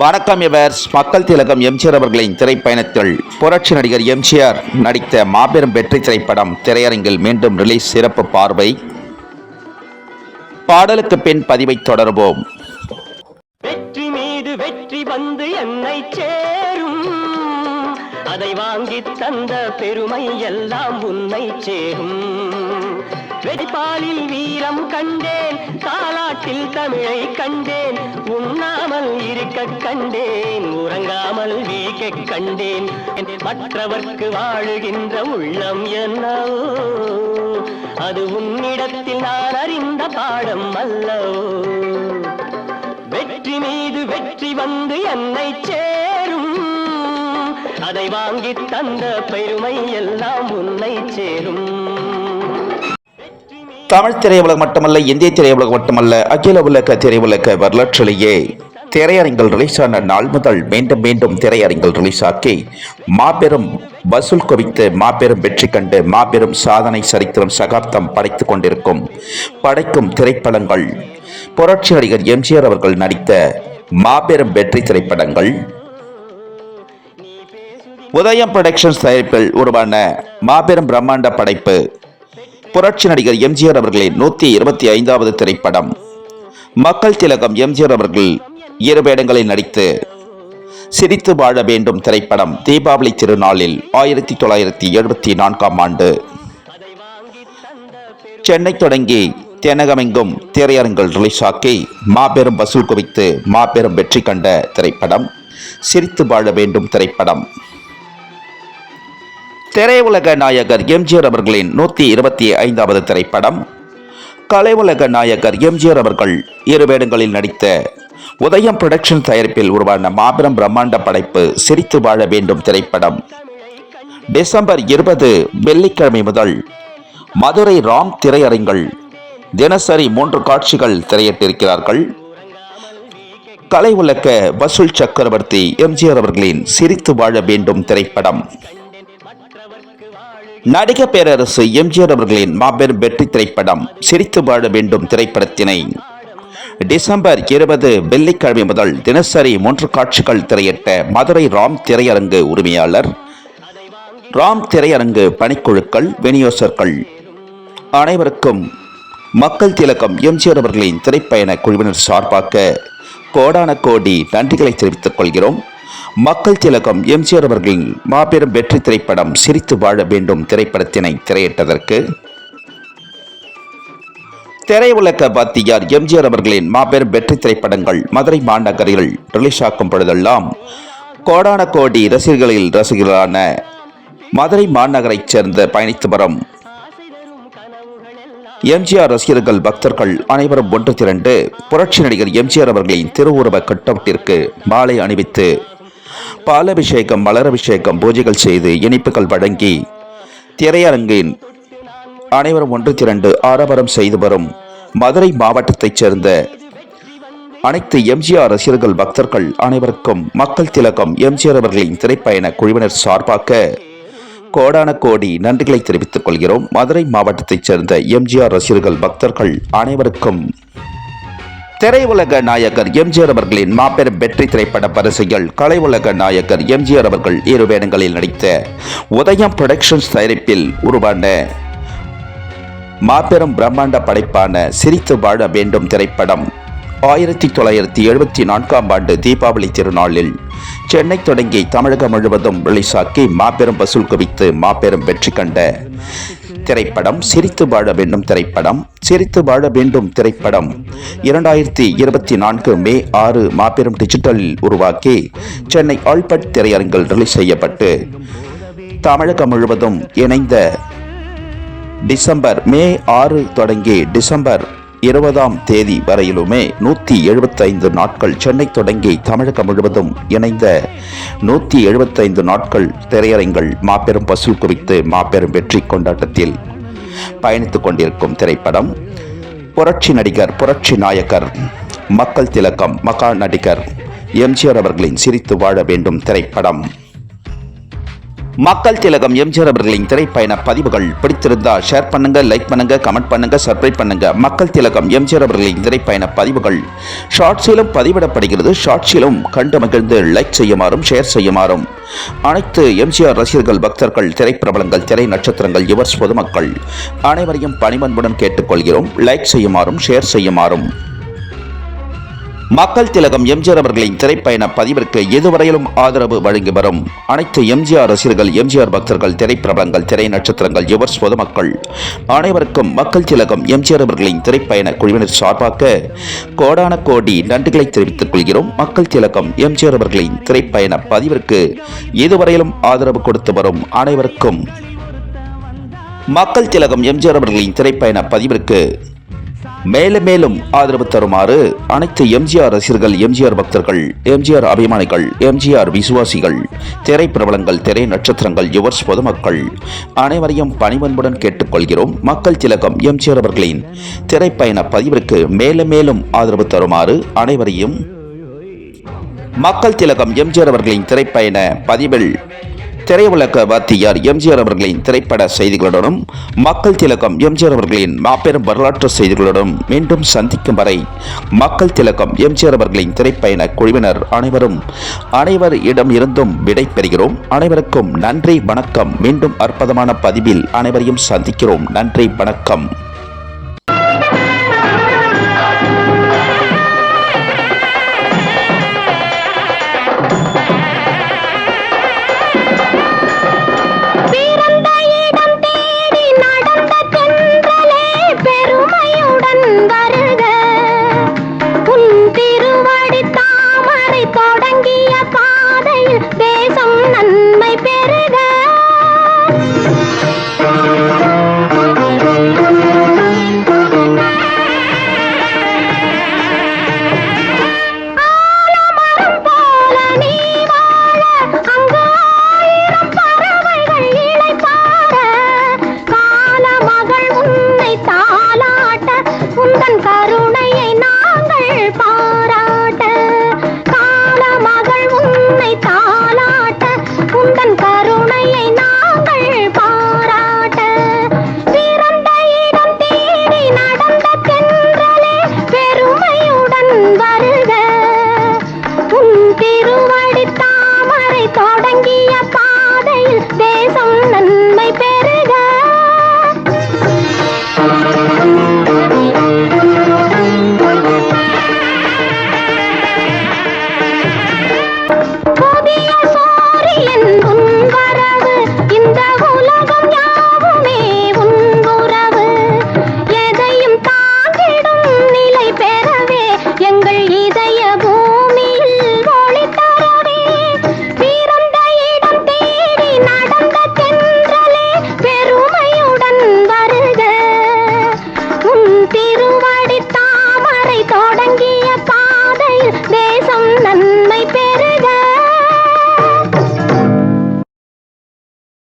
வணக்கம் எவர்ஸ் மக்கள் திலகம் எம்ஜிஆர் அவர்களின் திரைப்பயணத்தில் புரட்சி நடிகர் எம்ஜிஆர் நடித்த மாபெரும் வெற்றி திரைப்படம் திரையரங்கில் மீண்டும் ரிலீஸ் சிறப்பு பார்வை. பாடலுக்கு பின் பதிவை தொடர்வோம். வெற்றி மீது வெற்றி வந்து என்னை சேரும். அதை வாங்கி தந்த பெருமை எல்லாம் உன்னை சேரும். வெடிப்பாலில் வீரம் கண்டேன் தாலாட்டில் தமிழை கண்டேன் உண்ணாமல் இருக்க கண்டேன் உறங்காமல் வீக்க கண்டேன். மற்றவர்க்கு வாழுகின்ற உள்ளம் என்னவோ அது உன்னிடத்தில் நான் அறிந்த பாடம் அல்லவோ. வெற்றி மீது வெற்றி வந்து என்னை சேரும் அதை வாங்கி தந்த பெருமை எல்லாம் உன்னை சேரும். தமிழ் திரையுலகம் மட்டுமல்ல இந்திய திரையுலகம் மட்டுமல்ல அகில உலக திரையுலக வரலாற்றிலேயே திரையரங்கில் ரிலீஸ் ஆன நாள் முதல் மீண்டும் மீண்டும் திரையரங்கில் ரிலீஸ் ஆக்கி மாபெரும் வசூல் குவித்து மாபெரும் வெற்றி கண்டு மாபெரும் சாதனை சரித்திரம் சகாப்தம் படைத்து கொண்டிருக்கும் படைக்கும் திரைப்படங்கள். புரட்சி நடிகர் எம்ஜிஆர் அவர்கள் நடித்த மாபெரும் வெற்றி திரைப்படங்கள். உதயம் புரொடக்ஷன்ஸ் தயாரிப்பில் உருவான மாபெரும் பிரம்மாண்ட படைப்பு புரட்சி நடிகர் எம்ஜிஆர் அவர்களின் நூத்தி இருபத்தி ஐந்தாவது திரைப்படம். மக்கள் திலகம் எம்ஜிஆர் அவர்கள் இரு வேடங்களில் நடித்து சிரித்து வாழ வேண்டும் திரைப்படம் தீபாவளி திருநாளில் ஆயிரத்தி தொள்ளாயிரத்தி எழுபத்தி நான்காம் ஆண்டு. சென்னை தொடங்கி தென்னகமெங்கும் திரையரங்கில் ரிலீஸ் ஆக்கி மாபெரும் வசூல் குவித்து மாபெரும் வெற்றி கண்ட திரைப்படம் சிரித்து வாழ வேண்டும் திரைப்படம். திரையுலக நாயகர் எம்ஜிஆர் அவர்களின் நூற்றி இருபத்தி ஐந்தாவது திரைப்படம். கலையுலக நாயகர் எம்ஜிஆர் அவர்கள் இரு வேடங்களில் நடித்த உதயம் புரொடக்ஷன் தயாரிப்பில் உருவான மாபெரும் பிரம்மாண்ட படைப்பு சிரித்து வாழ வேண்டும் திரைப்படம். டிசம்பர் இருபது வெள்ளிக்கிழமை முதல் மதுரை ராம் திரையரங்கள் தினசரி மூன்று காட்சிகள் திரையிட்டிருக்கிறார்கள். கலை உலக வசூல் சக்கரவர்த்தி எம்ஜிஆர் அவர்களின் சிரித்து வாழ வேண்டும் திரைப்படம். நடிக பேரரசு எம்ஜிஆர் அவர்களின் மாபெரும் வெற்றி திரைப்படம் சிரித்து வாழ வேண்டும் திரைப்படத்தினை. டிசம்பர் இருபது வெள்ளிக்கிழமை முதல் தினசரி மூன்று காட்சிகள் திரையிட்ட மதுரை ராம் திரையரங்கு உரிமையாளர் ராம் திரையரங்கு பணிக்குழுக்கள் விநியோசர்கள் அனைவருக்கும் மக்கள் திலகம் எம்ஜிஆர் அவர்களின் திரைப்பயண குழுவினர் சார்பாக கோடான கோடி நன்றிகளை தெரிவித்துக் கொள்கிறோம். மக்கள் திலகம் எம்ஜிஆர் அவர்களின் மாபெரும் வெற்றி திரைப்படம் சிரித்து வாழ வேண்டும் திரைப்படத்தினை திரையிட்டதற்கு திரையுலக பாத்தியார் எம்ஜிஆர் அவர்களின் மாபெரும் வெற்றி திரைப்படங்கள் மதுரை மாநகரில் ரிலீஸ் ஆக்கும் பொழுதெல்லாம் கோடான கோடி ரசிகர்களில் ரசிகர்களான மதுரை மாநகரைச் சேர்ந்த பயணித்து வரும் எம்ஜிஆர் ரசிகர்கள் பக்தர்கள் அனைவரும் ஒன்று திரண்டு புரட்சி நடிகர் எம்ஜிஆர் அவர்களின் திருவுருவ கட்டவுட்டிற்கு மாலை அணிவித்து பாலபிஷேகம் மலரபிஷேகம் பூஜைகள் செய்து இனிப்புகள் வழங்கி திரையரங்கின் அனைவரும் ஒன்று திரண்டு ஆரவாரம் செய்து வரும் மதுரை மாவட்டத்தைச் சேர்ந்த அனைத்து எம்ஜிஆர் ரசிகர்கள் பக்தர்கள் அனைவருக்கும் மக்கள் திலகம் எம்ஜிஆர் அவர்களின் திரைப்பயண குழுவினர் சார்பாக கோடான கோடி நன்றிகளை தெரிவித்துக் கொள்கிறோம். மதுரை மாவட்டத்தைச் சேர்ந்த எம்ஜிஆர் ரசிகர்கள் பக்தர்கள் அனைவருக்கும் திரையுலக நாயகர் எம்ஜிஆர் அவர்களின் மாபெரும் வெற்றி திரைப்பட பரிசுகள் கலை உலக நாயகர் எம்ஜிஆர் அவர்கள் இரு வேடங்களில் நடித்த உதயம் புரொடக்ஷன்ஸ் தயாரிப்பில் உருவான மாபெரும் பிரம்மாண்ட படைப்பான சிரித்து வாழ வேண்டும் திரைப்படம் ஆயிரத்தி தொள்ளாயிரத்தி எழுபத்தி நான்காம் ஆண்டு தீபாவளி திருநாளில் சென்னை தொடங்கி தமிழகம் முழுவதும் ரிலீஸாக்கி மாபெரும் வசூல் குவித்து மாபெரும் வெற்றி கண்ட திரைப்படம் சிரித்து வாழ வேண்டும் திரைப்படம் சிரித்து வாழ வேண்டும் திரைப்படம். இரண்டாயிரத்தி இருபத்தி நான்கு மே ஆறு மாபெரும் டிஜிட்டலில் உருவாக்கி சென்னை ஆல்பட் திரையரங்கில் ரிலீஸ் செய்யப்பட்டு தமிழகம் முழுவதும் இணைந்த டிசம்பர் மே ஆறு தொடங்கி டிசம்பர் இருபதாம் தேதி வரையிலுமே நூற்றி எழுபத்தைந்து நாட்கள் சென்னை தொடங்கி தமிழகம் முழுவதும் இணைந்த நூற்றி எழுபத்தைந்து நாட்கள் திரையரங்கள் மாபெரும் வசூல் குவித்து மாபெரும் வெற்றி கொண்டாட்டத்தில் பயணித்துக் கொண்டிருக்கும் திரைப்படம். புரட்சி நடிகர் புரட்சி நாயகர் மக்கள் திலக்கம் மகா நடிகர் எம்ஜிஆர் அவர்களின் சிரித்து வாழ வேண்டும் திரைப்படம். மக்கள் திலகம் எம்ஜிஆர் அவர்களின் திரைப்பயண பதிவுகள் பிடித்திருந்தா ஷேர் பண்ணுங்க லைக் பண்ணுங்க கமெண்ட் பண்ணுங்க சப்ஸ்கிரைப் பண்ணுங்க. மக்கள் திலகம் எம்ஜிஆர் அவர்களின் திரைப்பயண பதிவுகள். ஷார்ட்ஸிலும் பதிவிடப்படுகிறது. ஷார்ட்ஸிலும் கண்டு மகிழ்ந்து லைக் செய்யுமாறும் ஷேர் செய்யுமாறும். அனைத்து எம்ஜிஆர் ரசிகர்கள் பக்தர்கள் திரைப்பிரபலங்கள் திரை நட்சத்திரங்கள் யுவர்ஸ் பொதுமக்கள் அனைவரையும் பணிமன்புடன் கேட்டுக்கொள்கிறோம். லைக் செய்யுமாறும் ஷேர் செய்யுமாறும். மக்கள் திலகம் எம்ஜிஆர் அவர்களின் திரைப்பயண பதிவிற்கு எதுவரையிலும் ஆதரவு வழங்கி வரும் அனைத்து எம்ஜிஆர் ரசிகர்கள் எம்ஜிஆர் பக்தர்கள் திரைப்பிரபலங்கள் திரை நட்சத்திரங்கள் யுவர்ஸ் பொதுமக்கள் அனைவருக்கும் மக்கள் திலகம் எம்ஜிஆர் அவர்களின் திரைப்பயண குழுவினர் சார்பாக கோடான கோடி நன்றிகளை தெரிவித்துக் கொள்கிறோம். மக்கள் திலகம் எம்ஜிஆர் அவர்களின் திரைப்பயண பதிவிற்கு எதுவரையிலும் ஆதரவு கொடுத்து வரும் அனைவருக்கும் மக்கள் திலகம் எம்ஜிஆர் அவர்களின் திரைப்பயண பதிவிற்கு மேலும் மேலும் ஆதரவு தருமாறு அனைத்து எம்ஜிஆர் ரசிகர்கள் எம்ஜிஆர் பக்தர்கள் எம்ஜிஆர் அபிமானிகள் எம்ஜிஆர் விசுவாசிகள் திரைப்பிரபலங்கள் திரை நட்சத்திரங்கள் யுவர்ஸ் பொதுமக்கள் அனைவரையும் பணிவன்புடன் கேட்டுக்கொள்கிறோம். மக்கள் திலகம் எம்ஜிஆர் அவர்களின் திரைப்பயண பதிவிற்கு மேலும் மேலும் ஆதரவு தருமாறு அனைவரையும் மக்கள் திலகம் எம்ஜிஆர் அவர்களின் திரைப்பயண பதிவில் திரையுலக வாத்தியார் எம்ஜிஆர் அவர்களின் திரைப்பட செய்திகளுடனும் மக்கள் திலகம் எம்ஜிஆர் அவர்களின் மாபெரும் வரலாற்று செய்திகளுடனும் மீண்டும் சந்திக்கும் வரை மக்கள் திலகம் எம்ஜிஆர் அவர்களின் திரைப்பயண குழுவினர் அனைவரும் அனைவர் இடம் இருந்தும் விடை பெறுகிறோம். அனைவருக்கும் நன்றி வணக்கம். மீண்டும் அற்புதமான பதிவில் அனைவரையும் சந்திக்கிறோம். நன்றி வணக்கம். Este